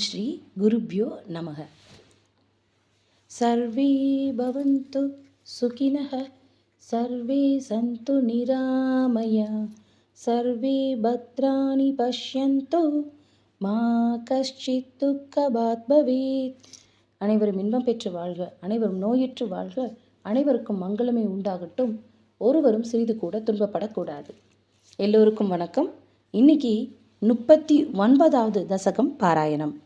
ஸ்ரீ குருப்யோ நமக. சர்வே பவந்து சுகினः சர்வே சந்து நிராமயா சர்வே பத்ராணி பஷ்யந்து மா கஷ்டித் துக்கபாத் பவேத். அனைவரும் இன்பம் பெற்று வாழ்க அனைவரும் நோயுற்று வாழ்க அனைவருக்கும் மங்களமே உண்டாகட்டும். ஒருவரும் சிறிது கூட துன்பப்படக்கூடாது. எல்லோருக்கும் வணக்கம். இன்னைக்கு முப்பத்தி ஒன்பதாவது தசகம் பாராயணம்.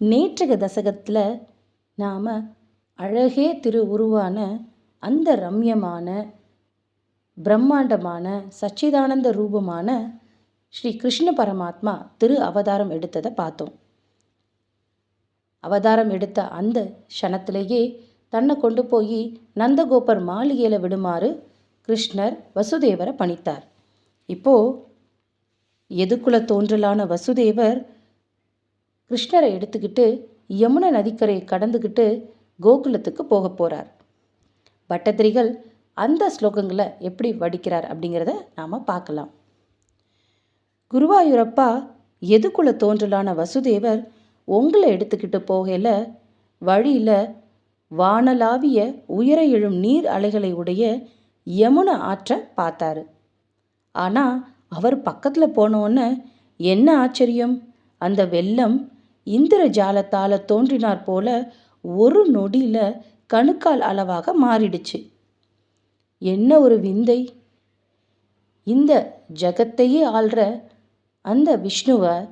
நேற்றுக தசகத்தில் நாம் அழகே திரு உருவான அந்த ரம்யமான பிரம்மாண்டமான சச்சிதானந்த ரூபமான ஸ்ரீ கிருஷ்ண பரமாத்மா திரு அவதாரம் எடுத்ததை பார்த்தோம். அவதாரம் எடுத்த அந்த க்ஷணத்திலேயே தன்னை கொண்டு போய் நந்தகோபர் மாளிகையில் விடுமாறு கிருஷ்ணர் வசுதேவரை பணித்தார். இப்போ எதுக்குல தோன்றலான வசுதேவர் கிருஷ்ணரை எடுத்துக்கிட்டு யமுனை நதிக்கரையை கடந்துக்கிட்டு கோகுலத்துக்கு போக போகிறார் பட்டத்திரிகள் அந்த ஸ்லோகங்களை எப்படி வடிக்கிறார் அப்படிங்கிறத நாம் பார்க்கலாம். குருவாயூரப்பா எதுக்குள்ள தோன்றலான வசுதேவர் உங்களை எடுத்துக்கிட்டு போகையில் வழியில் வானலாவிய உயர எழும் நீர் அலைகளை உடைய யமுனை ஆற்றை பார்த்தாரு. ஆனால் அவர் பக்கத்தில் போனோன்னு என்ன ஆச்சரியம்? அந்த வெள்ளம் இந்திரஜாலத்தால் தோன்றினார் போல ஒரு நொடியில் கணுக்கால் அளவாக மாறிடுச்சு. என்ன ஒரு விந்தை? இந்த ஜகத்தையே ஆள்ற அந்த விஷ்ணுவை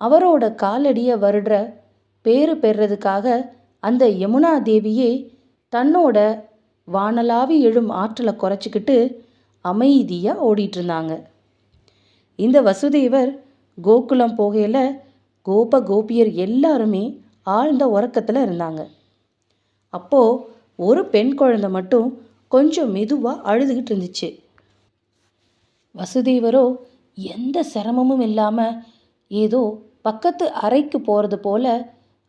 அவரோட காலடியை வருடுற பேறு பெறுறதுக்காக அந்த யமுனா தேவியே தன்னோட வானலாவி எழும் ஆற்றலை குறைச்சிக்கிட்டு அமைதியாக ஓடிட்டு இருந்தாங்க. இந்த வசுதேவர் கோகுலம் போகையில் கோப கோபியர் எல்லாருமே ஆழ்ந்த உறக்கத்தில் இருந்தாங்க. அப்போது ஒரு பெண் குழந்தை மட்டும் கொஞ்சம் மெதுவாக அழுதுகிட்டு இருந்துச்சு. வசுதேவரோ எந்த சிரமமும் இல்லாமல் ஏதோ பக்கத்து அறைக்கு போகிறது போல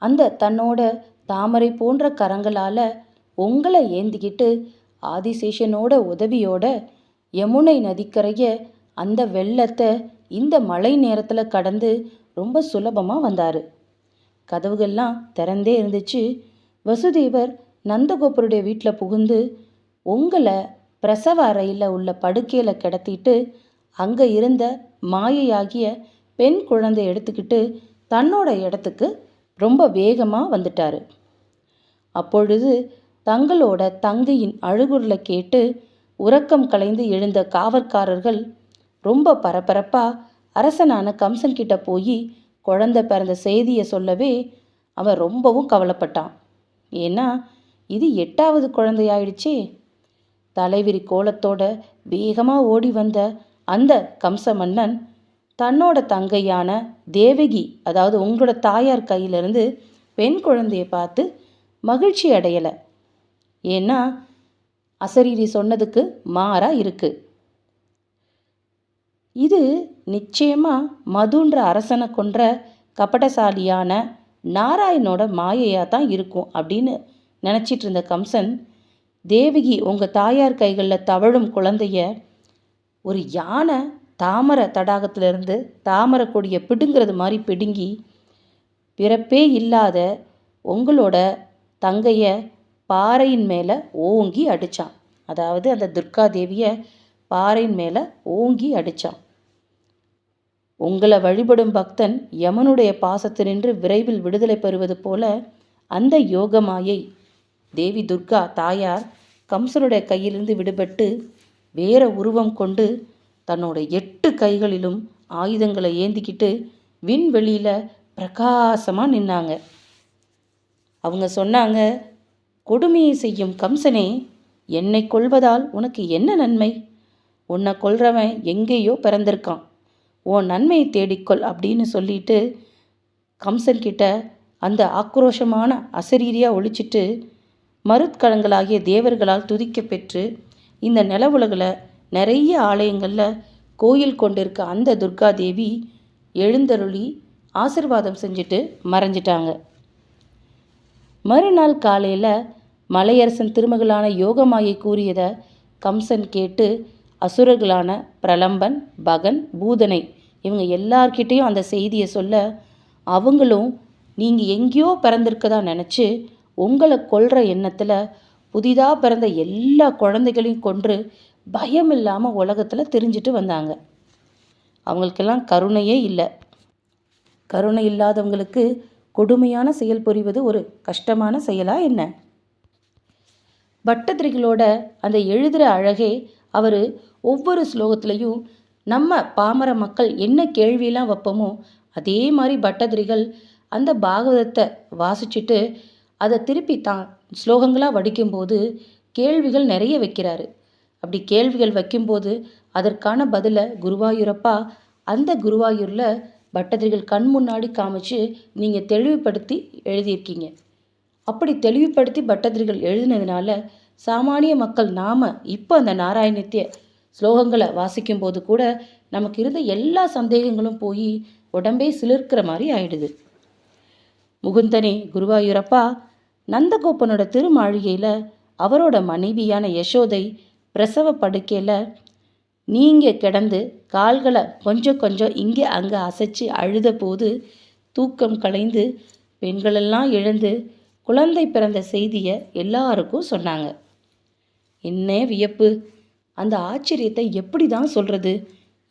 அந்த தன்னோட தாமரை போன்ற கரங்களால் உங்களை ஏந்திக்கிட்டு ஆதிசேஷனோட உதவியோட யமுனை நதிக்கரையை அந்த வெள்ளத்தை இந்த மழை நேரத்தில் கடந்து ரொம்ப சுலபமாக வந்தார். கதவுகள்லாம் திறந்தே இருந்துச்சு. வசுதேவர் நந்தகோபருடைய வீட்டில் புகுந்து உங்களை பிரசவ அறையில் உள்ள படுக்கையில் கிடத்திட்டு அங்கே இருந்த மாயையாகிய பெண் குழந்தை எடுத்துக்கிட்டு தன்னோட இடத்துக்கு ரொம்ப வேகமாக வந்துட்டார். அப்பொழுது தங்களோட தங்கையின் அழுகுரலை கேட்டு உறக்கம் கலைந்து எழுந்த காவற்காரர்கள் ரொம்ப பரபரப்பாக அரசனான கம்சன் கிட்ட போய் குழந்தை பிறந்த செய்தியை சொல்லவே அவன் ரொம்பவும் கவலைப்பட்டான். ஏன்னா இது எட்டாவது குழந்தையாயிடுச்சே. தலைவிரி கோலத்தோட வேகமாக ஓடி வந்த அந்த கம்ச மன்னன் தன்னோட தங்கையான தேவகி அதாவது உங்களோட தாயார் கையிலிருந்து பெண் குழந்தையை பார்த்து மகிழ்ச்சி அடையலை. ஏன்னா அசரீரி சொன்னதுக்கு மாறா இருக்குது இது நிச்சயமாக மதுன்ற அரசனை கொன்ற கபடசாலியான நாராயணோட மாயையாக தான் இருக்கும் அப்படின்னு நினச்சிட்டு இருந்த கம்சன் தேவகி உங்கள் தாயார் கைகளில் தவழும் குழந்தைய ஒரு யானை தாமரை தடாகத்திலிருந்து தாமரை கொடியை பிடுங்கிறது மாதிரி பிடுங்கி பிறப்பே இல்லாத உங்களோட தங்கைய பாறையின் மேலே ஓங்கி அடித்தான் அதாவது அந்த துர்கா தேவியை பாறையின் மேலே ஓங்கி அடித்தான் உங்களை வழிபடும் பக்தன் யமனுடைய பாசத்தினின்று விரைவில் விடுதலை பெறுவது போல அந்த யோகமாயை தேவி துர்கா தாயார் கம்சனுடைய கையிலிருந்து விடுபட்டு வேற உருவம் கொண்டு தன்னோட எட்டு கைகளிலும் ஆயுதங்களை ஏந்திக்கிட்டு விண்வெளியில் பிரகாசமாக நின்னாங்க. அவங்க சொன்னாங்க கொடுமையை செய்யும் கம்சனே என்னை கொள்வதால் உனக்கு என்ன நன்மை? உன்னை கொல்றவன் எங்கேயோ பிறந்திருக்கான். உன் நன்மையை தேடிக்கொள் அப்படின்னு சொல்லிட்டு கம்சன் கிட்ட அந்த ஆக்ரோஷமான அசரீரியாக ஒழிச்சிட்டு மருத்கலங்களாகிய தேவர்களால் துதிக்க பெற்று இந்த நிலவுலகில் நிறைய ஆலயங்களில் கோயில் கொண்டிருக்க அந்த துர்கா தேவி எழுந்தருளி ஆசிர்வாதம் செஞ்சுட்டு மறைஞ்சிட்டாங்க. மறுநாள் காலையில் மலையரசன் திருமகளான யோகமாயை கூறியதை கம்சன் கேட்டு அசுரர்களான பிரலம்பன் பகன் பூதனை இவங்க எல்லார்கிட்டேயும் அந்த செய்தியை சொல்ல அவங்களும் நீங்கள் எங்கேயோ பிறந்திருக்கதா நினச்சி உங்களை கொல்ற எண்ணத்தில் புதிதாக பிறந்த எல்லா குழந்தைகளையும் கொன்று பயம் இல்லாமல் உலகத்தில் தெரிஞ்சிட்டு வந்தாங்க. அவங்களுக்கெல்லாம் கருணையே இல்லை. கருணை இல்லாதவங்களுக்கு கொடுமையான செயல் புரிவது ஒரு கஷ்டமான செயலா என்ன? பட்டதிரிகளோட அந்த எழுதுகிற அழகே அவர் ஒவ்வொரு ஸ்லோகத்திலையும் நம்ம பாமர மக்கள் என்ன கேள்வியெல்லாம் வைப்போமோ அதே மாதிரி பட்டதிரிகள் அந்த பாகவதத்தை வாசிச்சுட்டு அதை திருப்பி தான் ஸ்லோகங்களாக வடிக்கும்போது கேள்விகள் நிறைய வைக்கிறாரு. அப்படி கேள்விகள் வைக்கும்போது அதற்கான பதிலை குருவாயூரப்பா அந்த குருவாயூரில் பட்டதிரிகள் கண் முன்னாடி காமிச்சு நீங்கள் தெளிவுபடுத்தி எழுதியிருக்கீங்க. அப்படி தெளிவுபடுத்தி பட்டதிரிகள் எழுதினதுனால சாமானிய மக்கள் நாம் இப்போ அந்த நாராயணித்திய ஸ்லோகங்களை வாசிக்கும்போது கூட நமக்கு இருந்த எல்லா சந்தேகங்களும் போய் உடம்பே சிலிர்க்கிற மாதிரி ஆயிடுது. முகுந்தனே குருவாயூரப்பா நந்தகோப்பனோட திருமாளிகையில் அவரோட மனைவியான யசோதை பிரசவ படுக்கையில் நீங்கள் கிடந்து கால்களை கொஞ்சம் கொஞ்சம் இங்கே அங்கே அசைச்சு அழுத போது தூக்கம் கலைந்து பெண்களெல்லாம் எழுந்து குழந்தை பிறந்த செய்தியை எல்லாருக்கும் சொன்னாங்க. என்ன வியப்பு? அந்த ஆச்சரியத்தை எப்படி தான் சொல்கிறது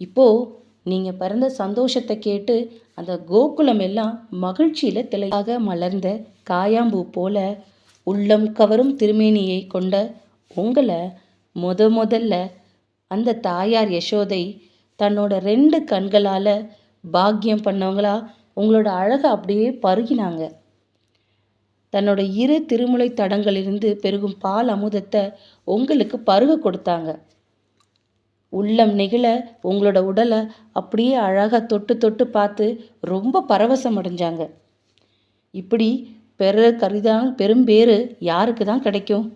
இப்போது நீங்கள் பிறந்த சந்தோஷத்தை கேட்டு அந்த கோகுலம் எல்லாம் மகிழ்ச்சியில் திளையாக மலர்ந்த காயாம்பூ போல உள்ளம் கவரும் திருமேனியை கொண்ட உங்களை முத முதல்ல அந்த தாயார் யசோதை தன்னோட ரெண்டு கண்களால் பாக்கியம் பண்ணவங்களா உங்களோட அழகை அப்படியே பருகினாங்க. தன்னோட இரு திருமுலை தடங்களிலிருந்து பெருகும் பால் அமுதத்தை உங்களுக்கு பருக கொடுத்தாங்க. உள்ளம் நெகிழ உங்களோட உடலை அப்படியே அழகாக தொட்டு தொட்டு பார்த்து ரொம்ப பரவசம் அடைஞ்சாங்க. இப்படி பெற கரிதான் பெரும்பேறு யாருக்கு தான் கிடைக்கும்?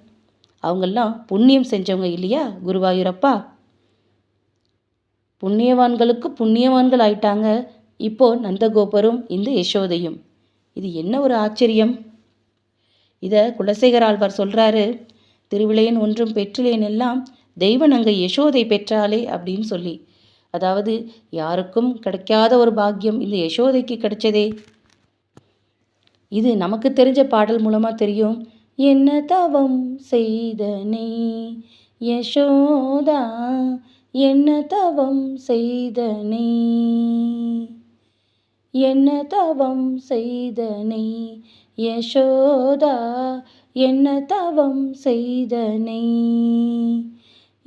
அவங்கெல்லாம் புண்ணியம் செஞ்சவங்க இல்லையா குருவாயூரப்பா? புண்ணியவான்களுக்கு புண்ணியவான்கள் ஆயிட்டாங்க. இப்போ நந்தகோபரும் இந்த யசோதையும். இது என்ன ஒரு ஆச்சரியம்? இதை குலசேகர ஆழ்வார் சொல்கிறாரு திருவிளையன் ஒன்றும் பெற்றிலேன் எல்லாம் தெய்வநங்கை யசோதை பெற்றாலே அப்படின்னு சொல்லி. அதாவது யாருக்கும் கிடைக்காத ஒரு பாக்கியம் இந்த யசோதைக்கு கிடைச்சதே. இது நமக்கு தெரிஞ்ச பாடல் மூலமாக தெரியும். என்ன தவம் செய்தனை யசோதா என்ன தவம் செய்தனை என்ன தவம் செய்தனை யசோதா என்ன தவம் செய்தனை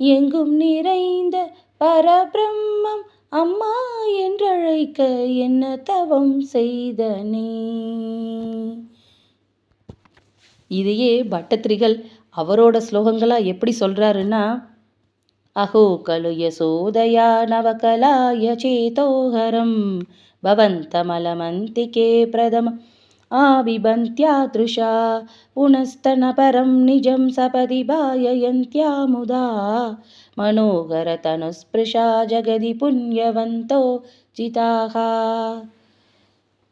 எங்கும் நிறைந்த பரபிரம்மம் அம்மா என்றழைக்க என்ன தவம் செய்தனே. இதையே பட்டத்திரிகள் அவரோட ஸ்லோகங்களா எப்படி சொல்றாருன்னா அஹோ கலு யசோதயா நவகலாய சேதோஹரம் பவந்தமலமந்திகே பிரதம आबिबन्त्यादृशा पुनस्तनपरं निजं सपदि भाययन्त्या मुदा मनोहरतनुस्पृशा ஜெகதி புண்ணியவந்தோ ஜிதாக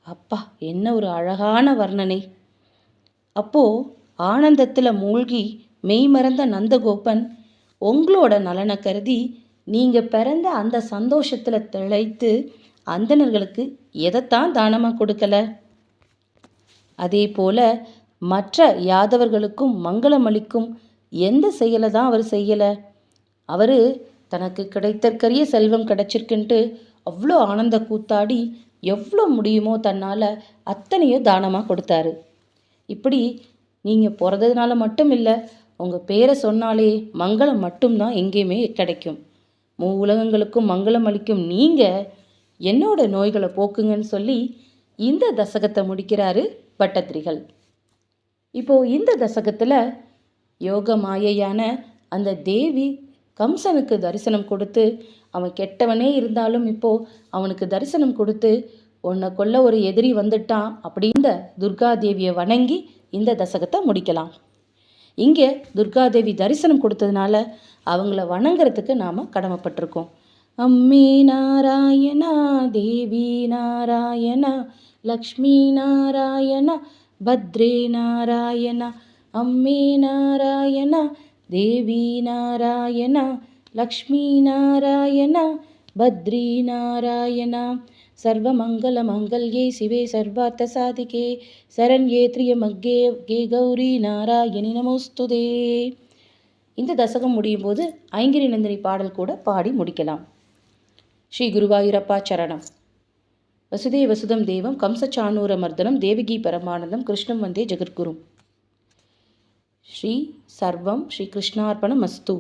அப்பா என்ன ஒரு அழகான வர்ணனை அப்போ ஆனந்தத்தில் மூழ்கி மெய்மறந்த நந்தகோபன் உங்களோட நலனை கருதி நீங்கள் பிறந்த அந்த சந்தோஷத்தில் திளைத்து அந்தணர்களுக்கு எதைத்தான் தானமாக கொடுக்கல அதேபோல மற்ற யாதவர்களுக்கும் மங்களம் அளிக்கும் எந்த செயலை தான் அவர் செய்யலை? அவர் தனக்கு கிடைத்தற்கரிய செல்வம் கிடைச்சிருக்குன்ட்டு அவ்வளோ ஆனந்த கூத்தாடி எவ்வளோ முடியுமோ தன்னால் அத்தனையோ தானமாக கொடுத்தாரு. இப்படி நீங்கள் பிறந்ததுனால மட்டும் இல்லை உங்கள் பேரை சொன்னாலே மங்களம் மட்டும்தான் எங்கேயுமே கிடைக்கும். மூ உலகங்களுக்கும் மங்களம் அளிக்கும் நீங்கள் என்னோட நோய்களை போக்குங்கன்னு சொல்லி இந்த தசகத்தை முடிக்கிறாரு பட்டத்திரிகள் இப்போ இந்த தசகத்தில் யோக மாயையான அந்த தேவி கம்சனுக்கு தரிசனம் கொடுத்து அவன் கெட்டவனே இருந்தாலும் இப்போ அவனுக்கு தரிசனம் கொடுத்து உன்னை கொல்ல ஒரு எதிரி வந்துட்டான் அப்படின்ற துர்காதேவியை வணங்கி இந்த தசகத்தை முடிக்கலாம். இங்கே துர்காதேவி தரிசனம் கொடுத்ததுனால அவங்கள வணங்குறதுக்கு நாம் கடமைப்பட்டிருக்கோம். அம்மி நாராயணா தேவி நாராயணா லக்ஷ்மி நாராயண பத்ரே நாராயண அம்மே நாராயண தேவி நாராயண லக்ஷ்மி நாராயண சர்வமங்கல மங்கல்யே சிவே சர்வார்த்தசாதிகே சரண்யே திரியமக்கே கே கௌரி நாராயணி நமோஸ்துதே இந்த தசகம் முடியும் போது ஐங்கிரி நந்தினி பாடல் கூட பாடி முடிக்கலாம். ஸ்ரீ குருவாயூரப்பா சரணம். வசுதே வசுதம் தெய்வம் கம்சச்சானூர மர்தனம் தேவகி பரமானந்தம் கிருஷ்ணம் வந்தே ஜெகத்குரும் ஸ்ரீ சர்வம் ஸ்ரீ கிருஷ்ணார்பணம் அஸ்து